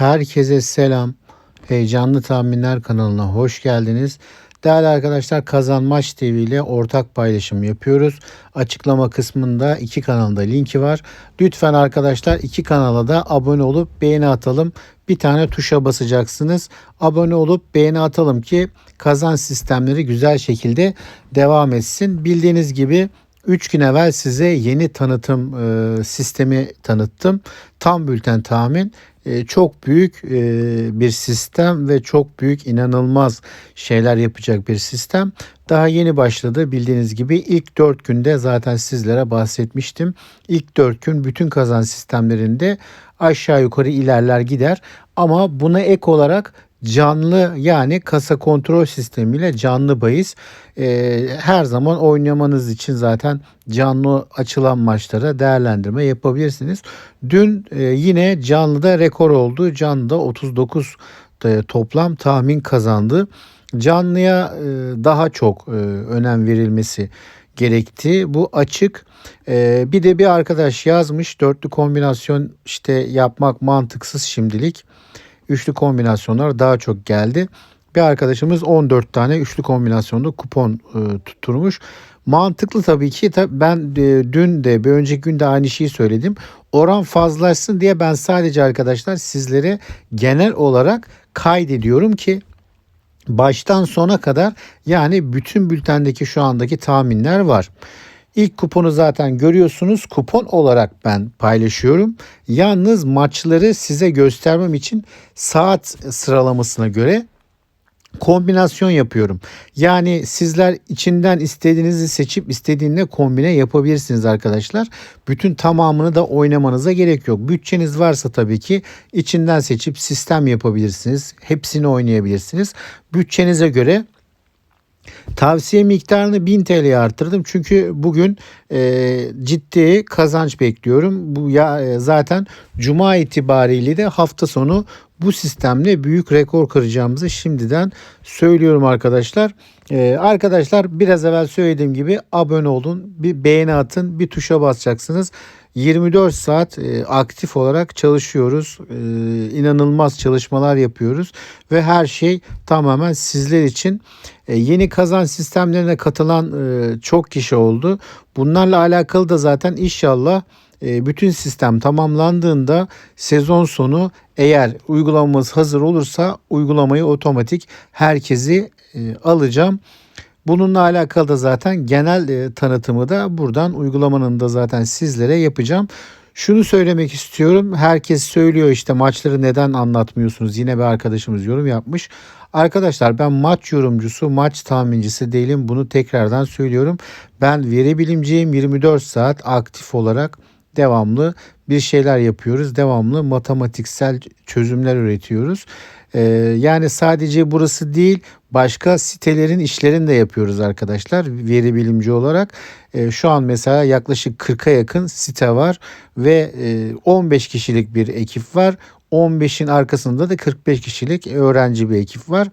Herkese selam. Heyecanlı Tahminler kanalına hoş geldiniz. Değerli arkadaşlar Kazanmaç TV ile ortak paylaşım yapıyoruz. Açıklama kısmında iki kanalda linki var. Lütfen arkadaşlar iki kanala da abone olup beğeni atalım. Bir tane tuşa basacaksınız. Abone olup beğeni atalım ki kazan sistemleri güzel şekilde devam etsin. Bildiğiniz gibi 3 gün evvel size yeni tanıtım e, sistemi tanıttım. Tam bülten tahmin çok büyük e, bir sistem ve çok büyük inanılmaz şeyler yapacak bir sistem. Daha yeni başladı bildiğiniz gibi ilk 4 günde zaten sizlere bahsetmiştim. İlk 4 gün bütün kazan sistemlerinde aşağı yukarı ilerler gider ama buna ek olarak canlı yani kasa kontrol sistemiyle canlı bahis e, her zaman oynamanız için zaten canlı açılan maçlara değerlendirme yapabilirsiniz. Dün e, yine canlıda rekor oldu. Canlıda 39 e, toplam tahmin kazandı. Canlıya e, daha çok e, önem verilmesi gerekti. Bu açık. E, bir de bir arkadaş yazmış dörtlü kombinasyon işte yapmak mantıksız şimdilik üçlü kombinasyonlar daha çok geldi. Bir arkadaşımız 14 tane üçlü kombinasyonda kupon e, tutturmuş. Mantıklı tabii ki. Tabii ben e, dün de bir önceki günde aynı şeyi söyledim. Oran fazlaşsın diye ben sadece arkadaşlar sizlere genel olarak kaydediyorum ki baştan sona kadar yani bütün bültendeki şu andaki tahminler var. İlk kuponu zaten görüyorsunuz. Kupon olarak ben paylaşıyorum. Yalnız maçları size göstermem için saat sıralamasına göre kombinasyon yapıyorum. Yani sizler içinden istediğinizi seçip istediğinle kombine yapabilirsiniz arkadaşlar. Bütün tamamını da oynamanıza gerek yok. Bütçeniz varsa tabii ki içinden seçip sistem yapabilirsiniz. Hepsini oynayabilirsiniz. Bütçenize göre Tavsiye miktarını 1000 TL'ye arttırdım. Çünkü bugün e, ciddi kazanç bekliyorum. Bu ya e, zaten cuma itibariyle de hafta sonu bu sistemle büyük rekor kıracağımızı şimdiden söylüyorum arkadaşlar. Ee, arkadaşlar biraz evvel söylediğim gibi abone olun, bir beğeni atın, bir tuşa basacaksınız. 24 saat e, aktif olarak çalışıyoruz. E, inanılmaz çalışmalar yapıyoruz ve her şey tamamen sizler için. E, yeni kazan sistemlerine katılan e, çok kişi oldu. Bunlarla alakalı da zaten inşallah e, bütün sistem tamamlandığında sezon sonu eğer uygulamamız hazır olursa uygulamayı otomatik herkesi e, alacağım. Bununla alakalı da zaten genel e, tanıtımı da buradan uygulamanın da zaten sizlere yapacağım. Şunu söylemek istiyorum. Herkes söylüyor işte maçları neden anlatmıyorsunuz? Yine bir arkadaşımız yorum yapmış. Arkadaşlar ben maç yorumcusu, maç tahmincisi değilim. Bunu tekrardan söylüyorum. Ben veri bilimciyim. 24 saat aktif olarak devamlı bir şeyler yapıyoruz. Devamlı matematiksel çözümler üretiyoruz. Ee, yani sadece burası değil başka sitelerin işlerini de yapıyoruz arkadaşlar veri bilimci olarak. Ee, şu an mesela yaklaşık 40'a yakın site var ve e, 15 kişilik bir ekip var. 15'in arkasında da 45 kişilik öğrenci bir ekip var.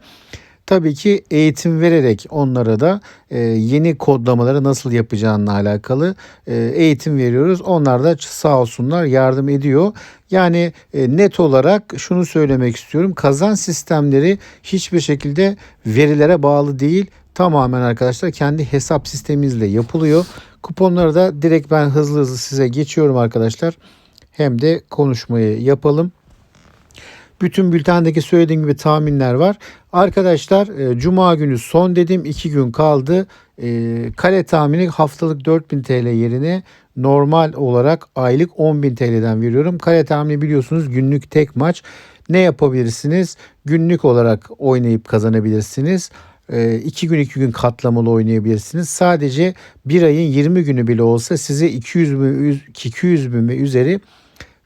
Tabii ki eğitim vererek onlara da e, yeni kodlamaları nasıl yapacağına alakalı e, eğitim veriyoruz. Onlar da sağ olsunlar yardım ediyor. Yani e, net olarak şunu söylemek istiyorum. Kazan sistemleri hiçbir şekilde verilere bağlı değil. Tamamen arkadaşlar kendi hesap sistemimizle yapılıyor. Kuponları da direkt ben hızlı hızlı size geçiyorum arkadaşlar. Hem de konuşmayı yapalım. Bütün bültendeki söylediğim gibi tahminler var. Arkadaşlar e, Cuma günü son dedim 2 gün kaldı. E, kale tahmini haftalık 4000 TL yerine normal olarak aylık 10.000 TL'den veriyorum. Kale tahmini biliyorsunuz günlük tek maç. Ne yapabilirsiniz? Günlük olarak oynayıp kazanabilirsiniz. 2 e, gün 2 gün katlamalı oynayabilirsiniz. Sadece bir ayın 20 günü bile olsa size 200 bin, 200 bin ve üzeri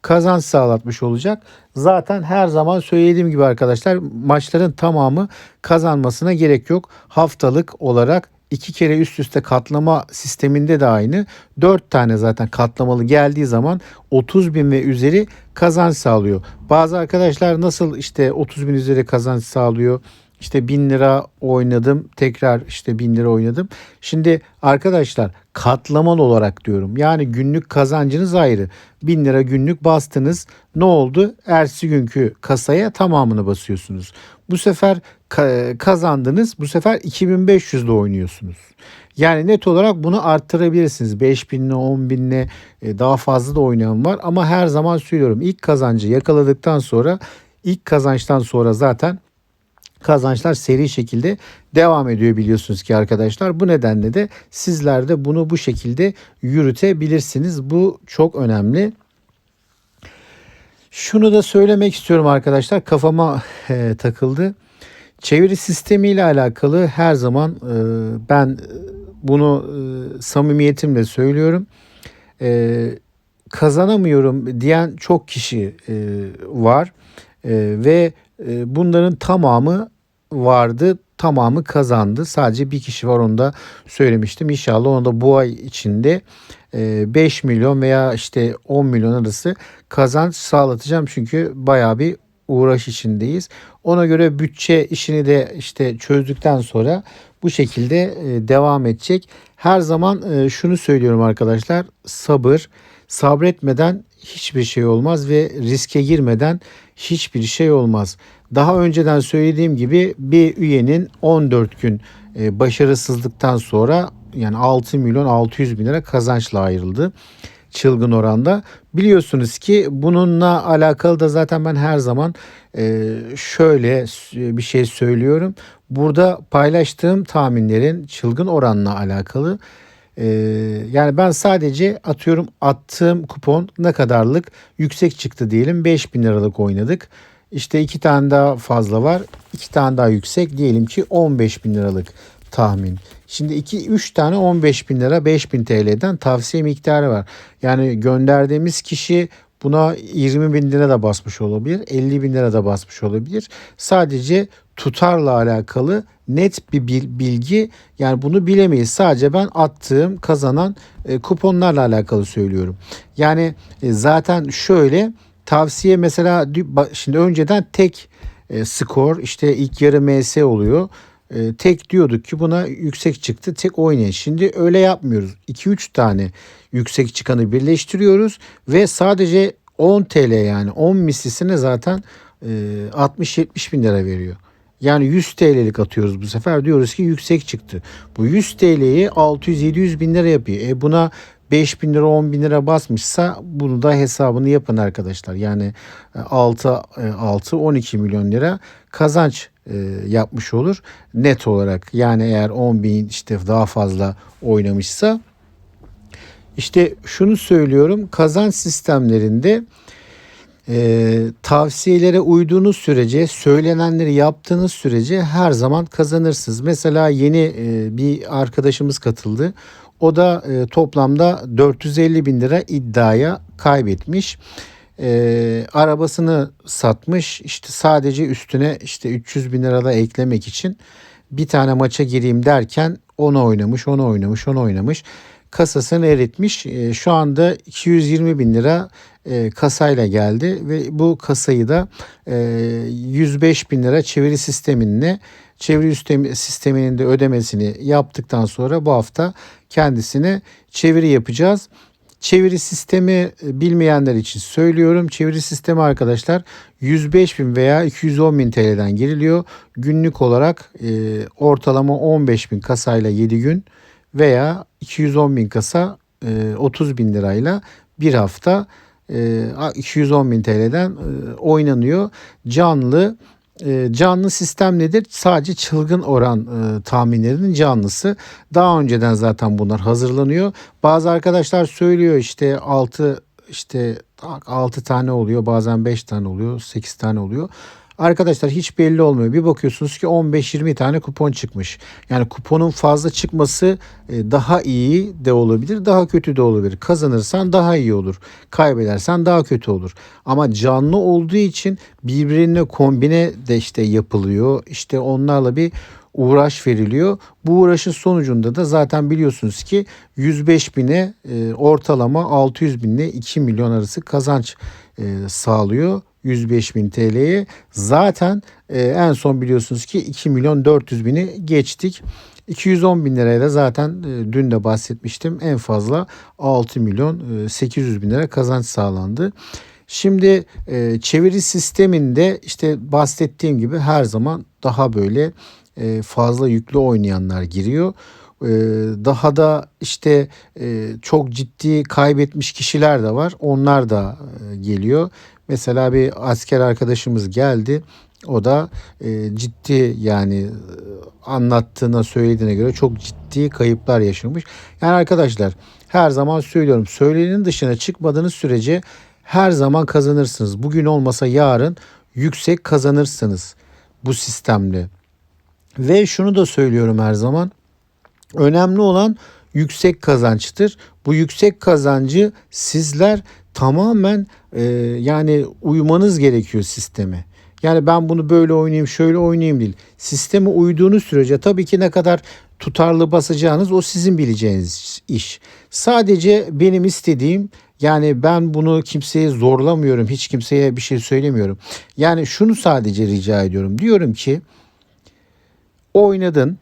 kazanç sağlatmış olacak. Zaten her zaman söylediğim gibi arkadaşlar maçların tamamı kazanmasına gerek yok. Haftalık olarak iki kere üst üste katlama sisteminde de aynı. Dört tane zaten katlamalı geldiği zaman 30 bin ve üzeri kazanç sağlıyor. Bazı arkadaşlar nasıl işte 30 bin üzeri kazanç sağlıyor İşte 1000 lira oynadım. Tekrar işte 1000 lira oynadım. Şimdi arkadaşlar katlamalı olarak diyorum. Yani günlük kazancınız ayrı. 1000 lira günlük bastınız. Ne oldu? Ersi günkü kasaya tamamını basıyorsunuz. Bu sefer ka- kazandınız. Bu sefer 2500'de oynuyorsunuz. Yani net olarak bunu arttırabilirsiniz. 5000'le 10.000'le e, daha fazla da oynayan var. Ama her zaman söylüyorum ilk kazancı yakaladıktan sonra ilk kazançtan sonra zaten kazançlar seri şekilde devam ediyor biliyorsunuz ki arkadaşlar. Bu nedenle de sizler de bunu bu şekilde yürütebilirsiniz. Bu çok önemli. Şunu da söylemek istiyorum arkadaşlar. Kafama e, takıldı. Çeviri sistemi ile alakalı her zaman e, ben bunu e, samimiyetimle söylüyorum. E, kazanamıyorum diyen çok kişi e, var e, ve e, bunların tamamı vardı. Tamamı kazandı. Sadece bir kişi var onu da söylemiştim. İnşallah onu da bu ay içinde e, 5 milyon veya işte 10 milyon arası kazanç sağlatacağım. Çünkü bayağı bir uğraş içindeyiz. Ona göre bütçe işini de işte çözdükten sonra bu şekilde e, devam edecek. Her zaman e, şunu söylüyorum arkadaşlar. Sabır. Sabretmeden hiçbir şey olmaz ve riske girmeden hiçbir şey olmaz. Daha önceden söylediğim gibi bir üyenin 14 gün e, başarısızlıktan sonra yani 6 milyon 600 bin lira kazançla ayrıldı çılgın oranda. Biliyorsunuz ki bununla alakalı da zaten ben her zaman e, şöyle bir şey söylüyorum. Burada paylaştığım tahminlerin çılgın oranla alakalı. E, yani ben sadece atıyorum attığım kupon ne kadarlık yüksek çıktı diyelim 5000 liralık oynadık. İşte iki tane daha fazla var. iki tane daha yüksek diyelim ki 15 bin liralık tahmin. Şimdi 2-3 tane 15 bin lira 5 bin TL'den tavsiye miktarı var. Yani gönderdiğimiz kişi buna 20 bin lira da basmış olabilir. 50 bin lira da basmış olabilir. Sadece tutarla alakalı net bir bilgi yani bunu bilemeyiz. Sadece ben attığım kazanan e, kuponlarla alakalı söylüyorum. Yani e, zaten şöyle tavsiye mesela şimdi önceden tek e, skor işte ilk yarı MS oluyor. Tek diyorduk ki buna yüksek çıktı tek oynayın. Şimdi öyle yapmıyoruz. 2-3 tane yüksek çıkanı birleştiriyoruz ve sadece 10 TL yani 10 mislisine zaten e, 60-70 bin lira veriyor. Yani 100 TL'lik atıyoruz bu sefer diyoruz ki yüksek çıktı. Bu 100 TL'yi 600-700 bin lira yapıyor. E buna 5 bin lira 10 bin lira basmışsa bunu da hesabını yapın arkadaşlar. Yani 6 6 12 milyon lira kazanç e, yapmış olur net olarak. Yani eğer 10 bin işte daha fazla oynamışsa işte şunu söylüyorum kazanç sistemlerinde e, tavsiyelere uyduğunuz sürece söylenenleri yaptığınız sürece her zaman kazanırsınız. Mesela yeni e, bir arkadaşımız katıldı. O da e, toplamda 450 bin lira iddiaya kaybetmiş. E, arabasını satmış. İşte sadece üstüne işte 300 bin lira da eklemek için bir tane maça gireyim derken onu oynamış, onu oynamış, onu oynamış. Kasasını eritmiş. E, şu anda 220 bin lira e, kasayla geldi ve bu kasayı da e, 105 bin lira çeviri sisteminle çeviri sisteminin de ödemesini yaptıktan sonra bu hafta kendisine çeviri yapacağız. Çeviri sistemi e, bilmeyenler için söylüyorum. Çeviri sistemi arkadaşlar 105 bin veya 210 bin TL'den giriliyor. Günlük olarak e, ortalama 15 bin kasayla 7 gün veya 210 bin kasa e, 30 bin lirayla bir hafta 210 bin TL'den e, oynanıyor. Canlı e, canlı sistem nedir? Sadece çılgın oran e, tahminlerinin canlısı. Daha önceden zaten bunlar hazırlanıyor. Bazı arkadaşlar söylüyor işte 6 işte 6 tane oluyor bazen 5 tane oluyor 8 tane oluyor. Arkadaşlar hiç belli olmuyor. Bir bakıyorsunuz ki 15-20 tane kupon çıkmış. Yani kuponun fazla çıkması e, daha iyi de olabilir, daha kötü de olabilir. Kazanırsan daha iyi olur. Kaybedersen daha kötü olur. Ama canlı olduğu için birbirine kombine de işte yapılıyor. İşte onlarla bir uğraş veriliyor. Bu uğraşın sonucunda da zaten biliyorsunuz ki 105 bine e, ortalama 600 binle 2 milyon arası kazanç e, sağlıyor 105 bin TL'ye. Zaten e, en son biliyorsunuz ki 2 milyon 400 bini geçtik. 210 bin liraya da zaten e, dün de bahsetmiştim. En fazla 6 milyon e, 800 bin lira kazanç sağlandı. Şimdi e, çeviri sisteminde işte bahsettiğim gibi her zaman daha böyle e, fazla yüklü oynayanlar giriyor. E, daha da işte e, çok ciddi kaybetmiş kişiler de var. Onlar da e, geliyor. Mesela bir asker arkadaşımız geldi. O da e, ciddi yani anlattığına söylediğine göre çok ciddi kayıplar yaşamış. Yani arkadaşlar her zaman söylüyorum söylenenin dışına çıkmadığınız sürece her zaman kazanırsınız. Bugün olmasa yarın yüksek kazanırsınız bu sistemle. Ve şunu da söylüyorum her zaman. Önemli olan yüksek kazançtır. Bu yüksek kazancı sizler tamamen e, yani uymanız gerekiyor sisteme. Yani ben bunu böyle oynayayım, şöyle oynayayım değil. Sisteme uyduğunuz sürece tabii ki ne kadar tutarlı basacağınız o sizin bileceğiniz iş. Sadece benim istediğim yani ben bunu kimseye zorlamıyorum, hiç kimseye bir şey söylemiyorum. Yani şunu sadece rica ediyorum. Diyorum ki oynadın,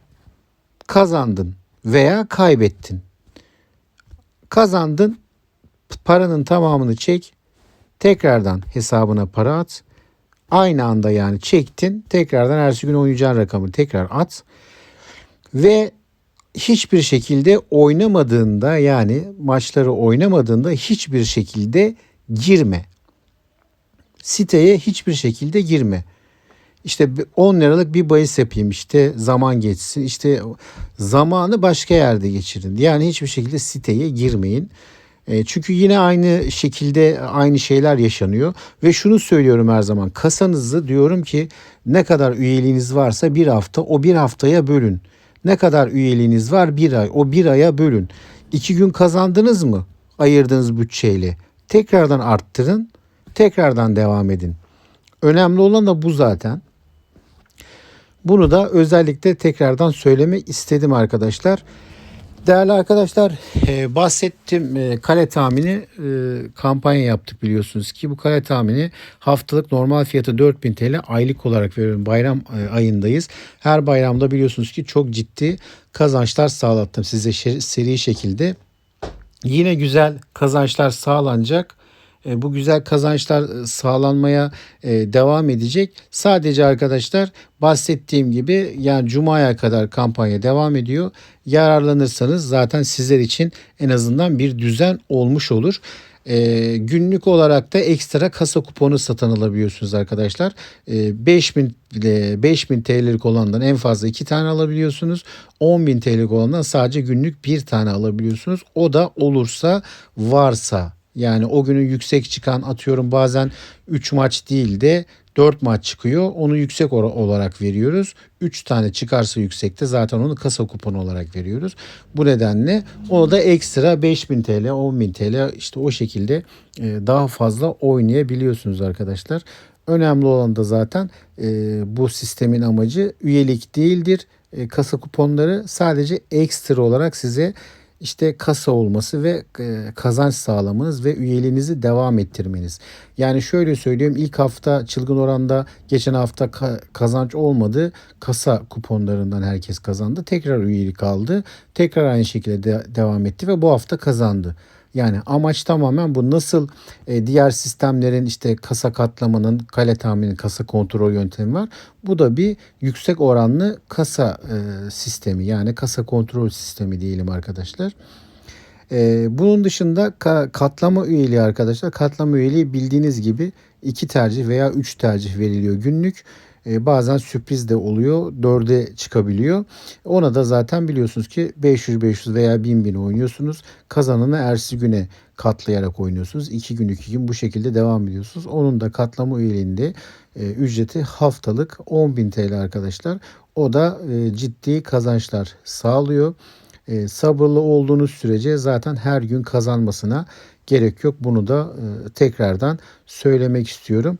kazandın veya kaybettin. Kazandın, paranın tamamını çek, tekrardan hesabına para at. Aynı anda yani çektin, tekrardan ertesi gün oynayacağın rakamı tekrar at. Ve hiçbir şekilde oynamadığında yani maçları oynamadığında hiçbir şekilde girme. Siteye hiçbir şekilde girme. İşte 10 liralık bir bahis yapayım işte zaman geçsin. İşte zamanı başka yerde geçirin. Yani hiçbir şekilde siteye girmeyin. E, çünkü yine aynı şekilde aynı şeyler yaşanıyor ve şunu söylüyorum her zaman kasanızı diyorum ki ne kadar üyeliğiniz varsa bir hafta o bir haftaya bölün. Ne kadar üyeliğiniz var bir ay o bir aya bölün. İki gün kazandınız mı ayırdığınız bütçeyle tekrardan arttırın tekrardan devam edin. Önemli olan da bu zaten. Bunu da özellikle tekrardan söylemek istedim arkadaşlar. Değerli arkadaşlar e, bahsettim e, kale tahmini e, kampanya yaptık biliyorsunuz ki bu kale tahmini haftalık normal fiyatı 4000 TL aylık olarak veriyorum bayram e, ayındayız. Her bayramda biliyorsunuz ki çok ciddi kazançlar sağlattım size seri şekilde. Yine güzel kazançlar sağlanacak. E, bu güzel kazançlar e, sağlanmaya e, devam edecek. Sadece arkadaşlar bahsettiğim gibi yani Cuma'ya kadar kampanya devam ediyor. Yararlanırsanız zaten sizler için en azından bir düzen olmuş olur. E, günlük olarak da ekstra kasa kuponu satın alabiliyorsunuz arkadaşlar. E, 5000 5000 TL'lik olandan en fazla 2 tane alabiliyorsunuz. 10.000 TL'lik olandan sadece günlük 1 tane alabiliyorsunuz. O da olursa varsa yani o günün yüksek çıkan atıyorum bazen 3 maç değil de 4 maç çıkıyor. Onu yüksek olarak veriyoruz. 3 tane çıkarsa yüksekte zaten onu kasa kuponu olarak veriyoruz. Bu nedenle onu da ekstra 5000 TL, 10.000 TL işte o şekilde e, daha fazla oynayabiliyorsunuz arkadaşlar. Önemli olan da zaten e, bu sistemin amacı üyelik değildir. E, kasa kuponları sadece ekstra olarak size işte kasa olması ve e, kazanç sağlamanız ve üyeliğinizi devam ettirmeniz. Yani şöyle söyleyeyim ilk hafta çılgın oranda geçen hafta kazanç olmadı. Kasa kuponlarından herkes kazandı. Tekrar üyelik aldı. Tekrar aynı şekilde de devam etti ve bu hafta kazandı. Yani amaç tamamen bu nasıl e, diğer sistemlerin işte kasa katlamanın, kale tahmini, kasa kontrol yöntemi var. Bu da bir yüksek oranlı kasa e, sistemi yani kasa kontrol sistemi diyelim arkadaşlar. E, bunun dışında ka- katlama üyeliği arkadaşlar. Katlama üyeliği bildiğiniz gibi iki tercih veya üç tercih veriliyor günlük. E, bazen sürpriz de oluyor. Dörde çıkabiliyor. Ona da zaten biliyorsunuz ki 500-500 veya 1000 bin oynuyorsunuz. Kazananı ersi güne katlayarak oynuyorsunuz. 2 gün 2 gün bu şekilde devam ediyorsunuz. Onun da katlama üyeliğinde e, ücreti haftalık 10.000 TL arkadaşlar. O da e, ciddi kazançlar sağlıyor. Sabırlı olduğunuz sürece zaten her gün kazanmasına gerek yok. Bunu da tekrardan söylemek istiyorum.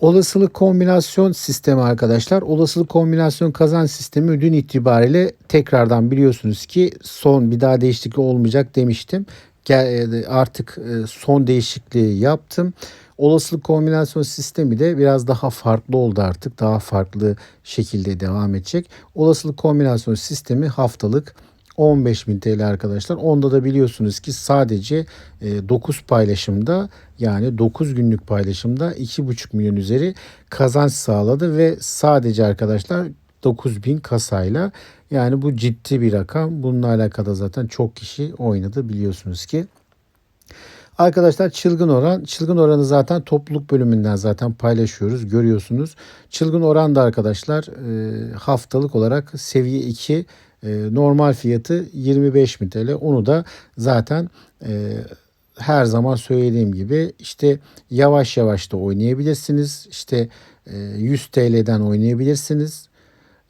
Olasılık kombinasyon sistemi arkadaşlar. Olasılık kombinasyon kazanç sistemi dün itibariyle tekrardan biliyorsunuz ki son bir daha değişiklik olmayacak demiştim. E, artık e, son değişikliği yaptım. Olasılık kombinasyon sistemi de biraz daha farklı oldu artık. Daha farklı şekilde devam edecek. Olasılık kombinasyon sistemi haftalık 15.000 TL arkadaşlar. Onda da biliyorsunuz ki sadece 9 paylaşımda yani 9 günlük paylaşımda 2,5 milyon üzeri kazanç sağladı ve sadece arkadaşlar 9000 kasayla yani bu ciddi bir rakam. Bununla alakalı zaten çok kişi oynadı biliyorsunuz ki. Arkadaşlar çılgın oran. Çılgın oranı zaten topluluk bölümünden zaten paylaşıyoruz. Görüyorsunuz. Çılgın oran da arkadaşlar e, haftalık olarak seviye 2 e, normal fiyatı 25 bin TL. Onu da zaten e, her zaman söylediğim gibi işte yavaş yavaş da oynayabilirsiniz. İşte 100 TL'den oynayabilirsiniz.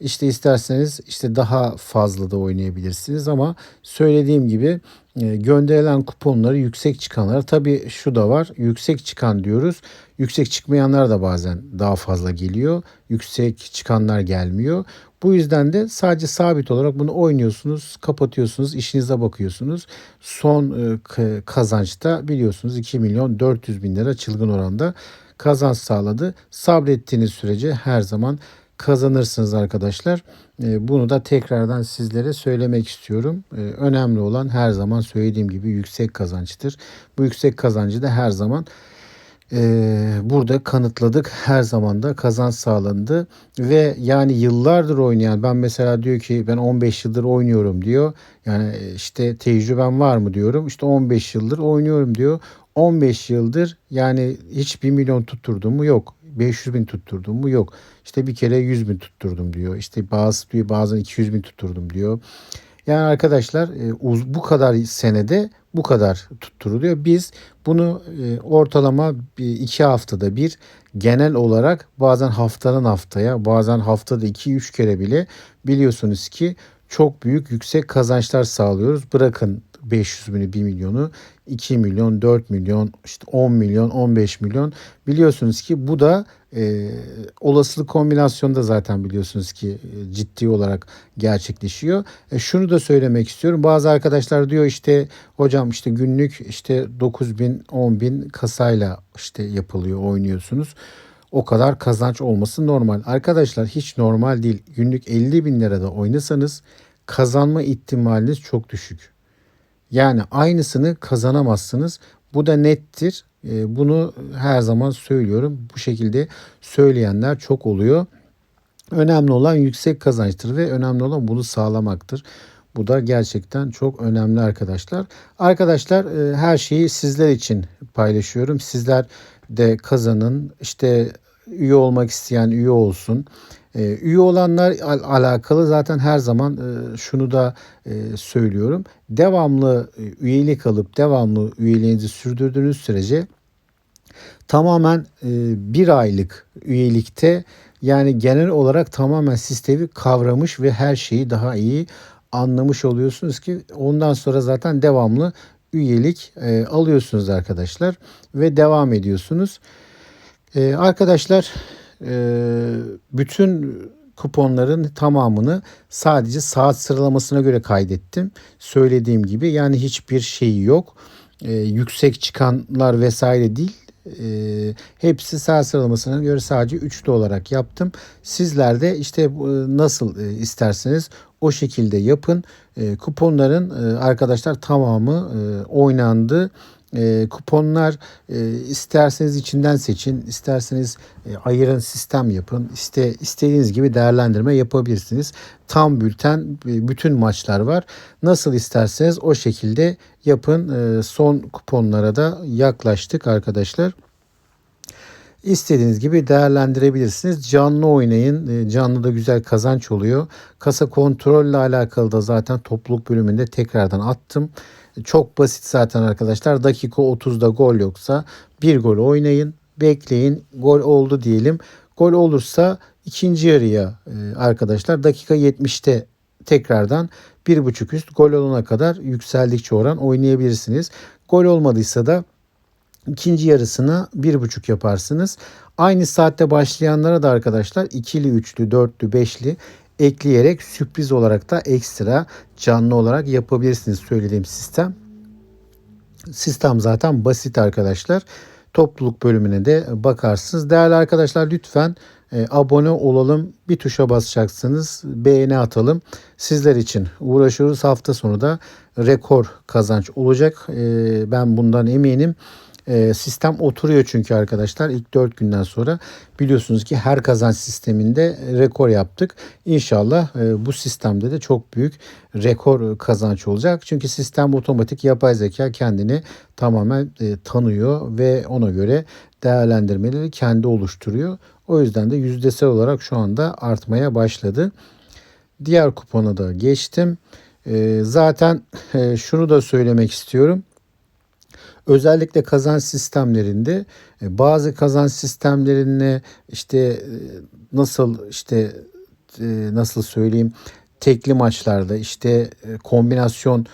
İşte isterseniz işte daha fazla da oynayabilirsiniz ama söylediğim gibi e, gönderilen kuponları yüksek çıkanlar tabi şu da var yüksek çıkan diyoruz. Yüksek çıkmayanlar da bazen daha fazla geliyor. Yüksek çıkanlar gelmiyor. Bu yüzden de sadece sabit olarak bunu oynuyorsunuz, kapatıyorsunuz, işinize bakıyorsunuz. Son e, kazançta biliyorsunuz 2 milyon 400 bin lira çılgın oranda kazanç sağladı. Sabrettiğiniz sürece her zaman kazanırsınız arkadaşlar. E, bunu da tekrardan sizlere söylemek istiyorum. E, önemli olan her zaman söylediğim gibi yüksek kazançtır. Bu yüksek kazancı da her zaman e, burada kanıtladık. Her zaman da kazanç sağlandı ve yani yıllardır oynayan ben mesela diyor ki ben 15 yıldır oynuyorum diyor. Yani işte tecrübem var mı diyorum. İşte 15 yıldır oynuyorum diyor. 15 yıldır yani hiç 1 milyon tutturdum mu yok. 500 bin tutturdum mu yok. İşte bir kere 100 bin tutturdum diyor. İşte bazı diyor bazen 200 bin tutturdum diyor. Yani arkadaşlar e, bu kadar senede bu kadar tutturuluyor. Biz bunu e, ortalama iki haftada bir genel olarak bazen haftanın haftaya bazen haftada 2-3 kere bile biliyorsunuz ki çok büyük yüksek kazançlar sağlıyoruz. Bırakın 500 bini 1 milyonu 2 milyon 4 milyon işte 10 milyon 15 milyon biliyorsunuz ki bu da e, olasılık kombinasyonda zaten biliyorsunuz ki e, ciddi olarak gerçekleşiyor. E, şunu da söylemek istiyorum. Bazı arkadaşlar diyor işte hocam işte günlük işte 9 bin 10 bin kasayla işte yapılıyor oynuyorsunuz. O kadar kazanç olması normal. Arkadaşlar hiç normal değil. Günlük 50 bin lirada oynasanız kazanma ihtimaliniz çok düşük. Yani aynısını kazanamazsınız. Bu da nettir. Ee, bunu her zaman söylüyorum. Bu şekilde söyleyenler çok oluyor. Önemli olan yüksek kazançtır ve önemli olan bunu sağlamaktır. Bu da gerçekten çok önemli arkadaşlar. Arkadaşlar e, her şeyi sizler için paylaşıyorum. Sizler de kazanın. İşte üye olmak isteyen üye olsun. E, üye olanlar al- alakalı zaten her zaman e, şunu da e, söylüyorum. Devamlı e, üyelik alıp devamlı üyeliğinizi sürdürdüğünüz sürece tamamen e, bir aylık üyelikte yani genel olarak tamamen sistemi kavramış ve her şeyi daha iyi anlamış oluyorsunuz ki ondan sonra zaten devamlı üyelik e, alıyorsunuz arkadaşlar ve devam ediyorsunuz. E, arkadaşlar e, bütün kuponların tamamını sadece saat sıralamasına göre kaydettim. Söylediğim gibi yani hiçbir şeyi yok. E, yüksek çıkanlar vesaire değil. E, hepsi saat sıralamasına göre sadece üçlü olarak yaptım. Sizler de işte e, nasıl e, isterseniz o şekilde yapın. E, kuponların e, arkadaşlar tamamı e, oynandı. E, kuponlar e, isterseniz içinden seçin, isterseniz e, ayırın sistem yapın. İste istediğiniz gibi değerlendirme yapabilirsiniz. Tam bülten e, bütün maçlar var. Nasıl isterseniz o şekilde yapın. E, son kuponlara da yaklaştık arkadaşlar. İstediğiniz gibi değerlendirebilirsiniz. Canlı oynayın. E, canlı da güzel kazanç oluyor. Kasa kontrolle alakalı da zaten topluluk bölümünde tekrardan attım. Çok basit zaten arkadaşlar. Dakika 30'da gol yoksa bir gol oynayın. Bekleyin. Gol oldu diyelim. Gol olursa ikinci yarıya e, arkadaşlar dakika 70'te tekrardan bir buçuk üst gol olana kadar yükseldikçe oran oynayabilirsiniz. Gol olmadıysa da ikinci yarısını bir buçuk yaparsınız. Aynı saatte başlayanlara da arkadaşlar ikili, üçlü, dörtlü, beşli ekleyerek sürpriz olarak da ekstra canlı olarak yapabilirsiniz söylediğim sistem. Sistem zaten basit arkadaşlar. topluluk bölümüne de bakarsınız. Değerli arkadaşlar lütfen e, abone olalım. Bir tuşa basacaksınız. Beğeni atalım. Sizler için uğraşıyoruz. Hafta sonu da rekor kazanç olacak. E, ben bundan eminim. E, sistem oturuyor çünkü arkadaşlar ilk 4 günden sonra biliyorsunuz ki her kazanç sisteminde rekor yaptık. İnşallah e, bu sistemde de çok büyük rekor kazanç olacak. Çünkü sistem otomatik yapay zeka kendini tamamen e, tanıyor ve ona göre değerlendirmeleri kendi oluşturuyor. O yüzden de yüzdesel olarak şu anda artmaya başladı. Diğer kupona da geçtim. E, zaten şunu da söylemek istiyorum. Özellikle kazanç sistemlerinde e, bazı kazanç sistemlerine işte e, nasıl işte e, nasıl söyleyeyim tekli maçlarda işte kombinasyon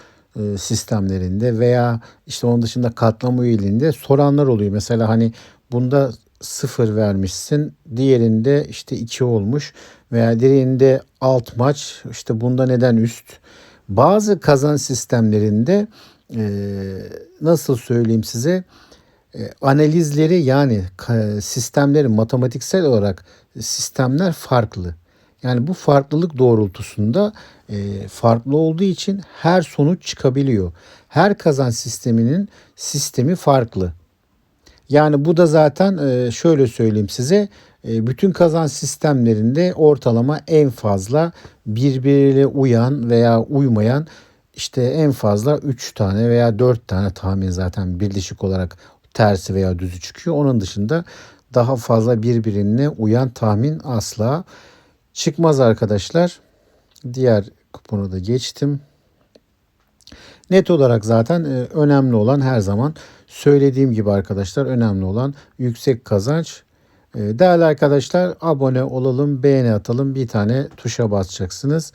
sistemlerinde veya işte onun dışında katlama üyeliğinde soranlar oluyor. Mesela hani bunda sıfır vermişsin. Diğerinde işte iki olmuş veya diğerinde alt maç işte bunda neden üst. Bazı kazan sistemlerinde nasıl söyleyeyim size e, analizleri yani sistemleri matematiksel olarak sistemler farklı. Yani bu farklılık doğrultusunda e, farklı olduğu için her sonuç çıkabiliyor. Her kazan sisteminin sistemi farklı. Yani bu da zaten e, şöyle söyleyeyim size e, bütün kazan sistemlerinde ortalama en fazla birbiriyle uyan veya uymayan işte en fazla 3 tane veya 4 tane tahmin zaten birleşik olarak tersi veya düzü çıkıyor. Onun dışında daha fazla birbirine uyan tahmin asla çıkmaz arkadaşlar. Diğer kuponu da geçtim. Net olarak zaten e, önemli olan her zaman söylediğim gibi arkadaşlar önemli olan yüksek kazanç. E, değerli arkadaşlar abone olalım, beğeni atalım. Bir tane tuşa basacaksınız.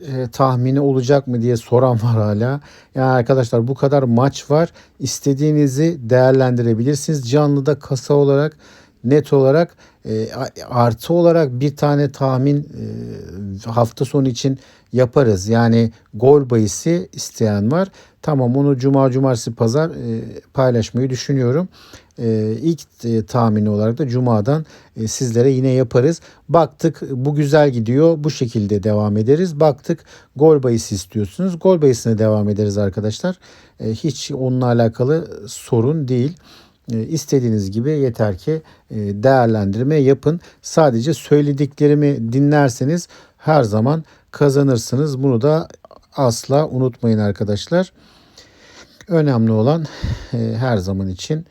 E, tahmini olacak mı diye soran var hala. Yani arkadaşlar bu kadar maç var. İstediğinizi değerlendirebilirsiniz. Canlıda kasa olarak net olarak e, artı olarak bir tane tahmin e, hafta sonu için yaparız. Yani gol bayisi isteyen var. Tamam onu cuma, cumartesi, pazar e, paylaşmayı düşünüyorum. E, ilk e, tahmini olarak da cumadan e, sizlere yine yaparız. Baktık bu güzel gidiyor. Bu şekilde devam ederiz. Baktık gol bayisi istiyorsunuz. Gol bayisine devam ederiz arkadaşlar. E, hiç onunla alakalı sorun değil. E, istediğiniz gibi yeter ki e, değerlendirme yapın. Sadece söylediklerimi dinlerseniz her zaman kazanırsınız. Bunu da asla unutmayın arkadaşlar. Önemli olan e, her zaman için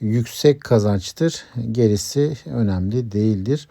yüksek kazançtır. Gerisi önemli değildir.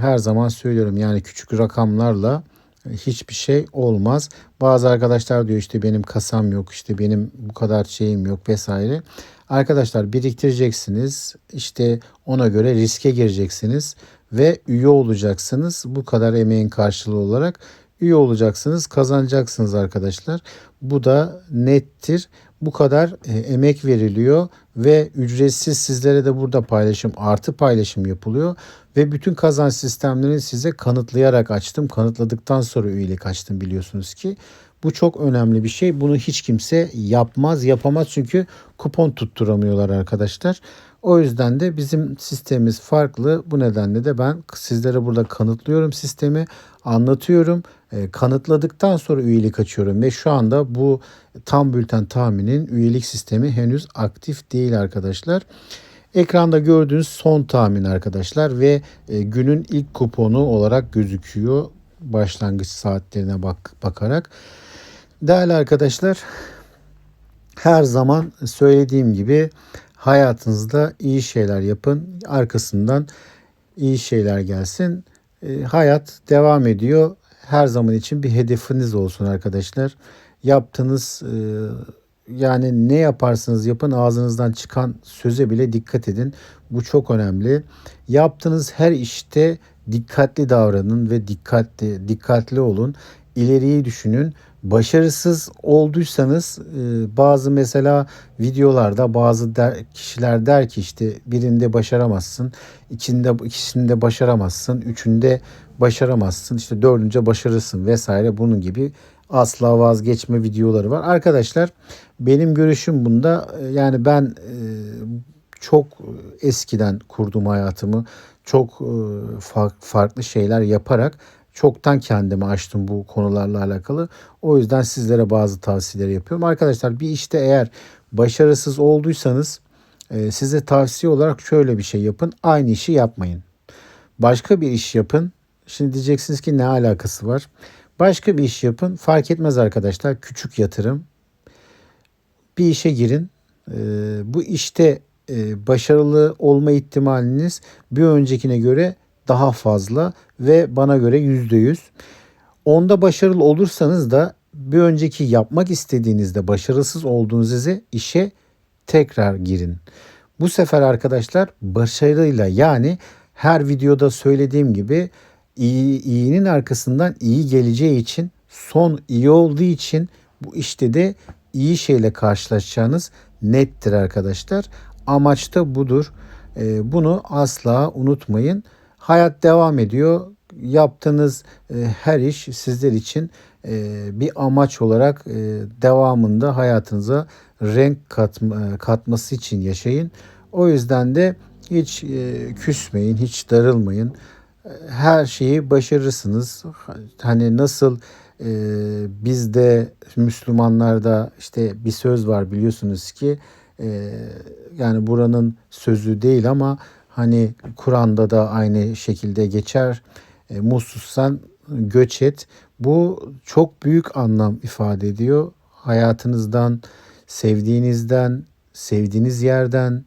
Her zaman söylüyorum yani küçük rakamlarla hiçbir şey olmaz. Bazı arkadaşlar diyor işte benim kasam yok, işte benim bu kadar şeyim yok vesaire. Arkadaşlar biriktireceksiniz. İşte ona göre riske gireceksiniz ve üye olacaksınız. Bu kadar emeğin karşılığı olarak üye olacaksınız, kazanacaksınız arkadaşlar. Bu da nettir. Bu kadar e, emek veriliyor ve ücretsiz sizlere de burada paylaşım artı paylaşım yapılıyor ve bütün kazanç sistemlerini size kanıtlayarak açtım. Kanıtladıktan sonra üyelik açtım biliyorsunuz ki. Bu çok önemli bir şey. Bunu hiç kimse yapmaz, yapamaz çünkü kupon tutturamıyorlar arkadaşlar. O yüzden de bizim sistemimiz farklı. Bu nedenle de ben sizlere burada kanıtlıyorum sistemi, anlatıyorum. E, kanıtladıktan sonra üyelik açıyorum ve şu anda bu tam bülten tahminin üyelik sistemi henüz aktif değil arkadaşlar. Ekranda gördüğünüz son tahmin arkadaşlar ve e, günün ilk kuponu olarak gözüküyor başlangıç saatlerine bak bakarak. Değerli arkadaşlar her zaman söylediğim gibi hayatınızda iyi şeyler yapın. Arkasından iyi şeyler gelsin. E, hayat devam ediyor. Her zaman için bir hedefiniz olsun arkadaşlar. Yaptığınız e, yani ne yaparsınız yapın ağzınızdan çıkan söze bile dikkat edin. Bu çok önemli. Yaptığınız her işte dikkatli davranın ve dikkatli dikkatli olun. İleriyi düşünün başarısız olduysanız e, bazı mesela videolarda bazı der, kişiler der ki işte birinde başaramazsın, içinde ikisinde başaramazsın, üçünde başaramazsın, işte dördünce başarırsın vesaire bunun gibi asla vazgeçme videoları var. Arkadaşlar benim görüşüm bunda e, yani ben e, çok eskiden kurdum hayatımı. Çok fa- farklı şeyler yaparak çoktan kendimi açtım bu konularla alakalı. O yüzden sizlere bazı tavsiyeler yapıyorum. Arkadaşlar bir işte eğer başarısız olduysanız e, size tavsiye olarak şöyle bir şey yapın. Aynı işi yapmayın. Başka bir iş yapın. Şimdi diyeceksiniz ki ne alakası var? Başka bir iş yapın. Fark etmez arkadaşlar. Küçük yatırım. Bir işe girin. Ee, bu işte e, başarılı olma ihtimaliniz bir öncekine göre daha fazla ve bana göre yüzde yüz. Onda başarılı olursanız da bir önceki yapmak istediğinizde başarısız olduğunuz işe tekrar girin. Bu sefer arkadaşlar başarıyla yani her videoda söylediğim gibi iyi, iyinin arkasından iyi geleceği için son iyi olduğu için bu işte de iyi şeyle karşılaşacağınız nettir arkadaşlar. Amaç da budur. Ee, bunu asla unutmayın. Hayat devam ediyor. Yaptığınız e, her iş sizler için e, bir amaç olarak e, devamında hayatınıza renk katma, katması için yaşayın. O yüzden de hiç küsmeyin, hiç darılmayın. Her şeyi başarırsınız. Hani nasıl bizde Müslümanlarda işte bir söz var biliyorsunuz ki yani buranın sözü değil ama hani Kur'an'da da aynı şekilde geçer. E, mutsuzsan göç et. Bu çok büyük anlam ifade ediyor. Hayatınızdan, sevdiğinizden, sevdiğiniz yerden,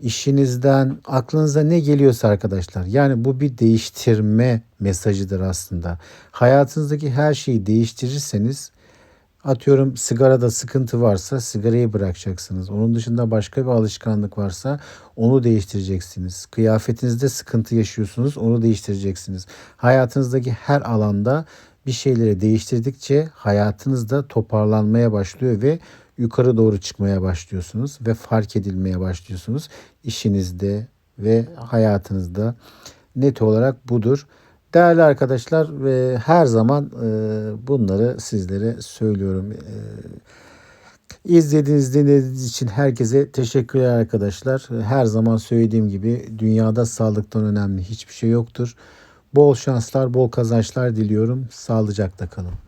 işinizden, aklınıza ne geliyorsa arkadaşlar. Yani bu bir değiştirme mesajıdır aslında. Hayatınızdaki her şeyi değiştirirseniz atıyorum sigarada sıkıntı varsa sigarayı bırakacaksınız. Onun dışında başka bir alışkanlık varsa onu değiştireceksiniz. Kıyafetinizde sıkıntı yaşıyorsunuz onu değiştireceksiniz. Hayatınızdaki her alanda bir şeyleri değiştirdikçe hayatınızda toparlanmaya başlıyor ve yukarı doğru çıkmaya başlıyorsunuz ve fark edilmeye başlıyorsunuz işinizde ve hayatınızda net olarak budur. Değerli arkadaşlar ve her zaman e, bunları sizlere söylüyorum. E, İzlediğiniz, dinlediğiniz için herkese teşekkürler arkadaşlar. Her zaman söylediğim gibi dünyada sağlıktan önemli hiçbir şey yoktur. Bol şanslar, bol kazançlar diliyorum. Sağlıcakla kalın.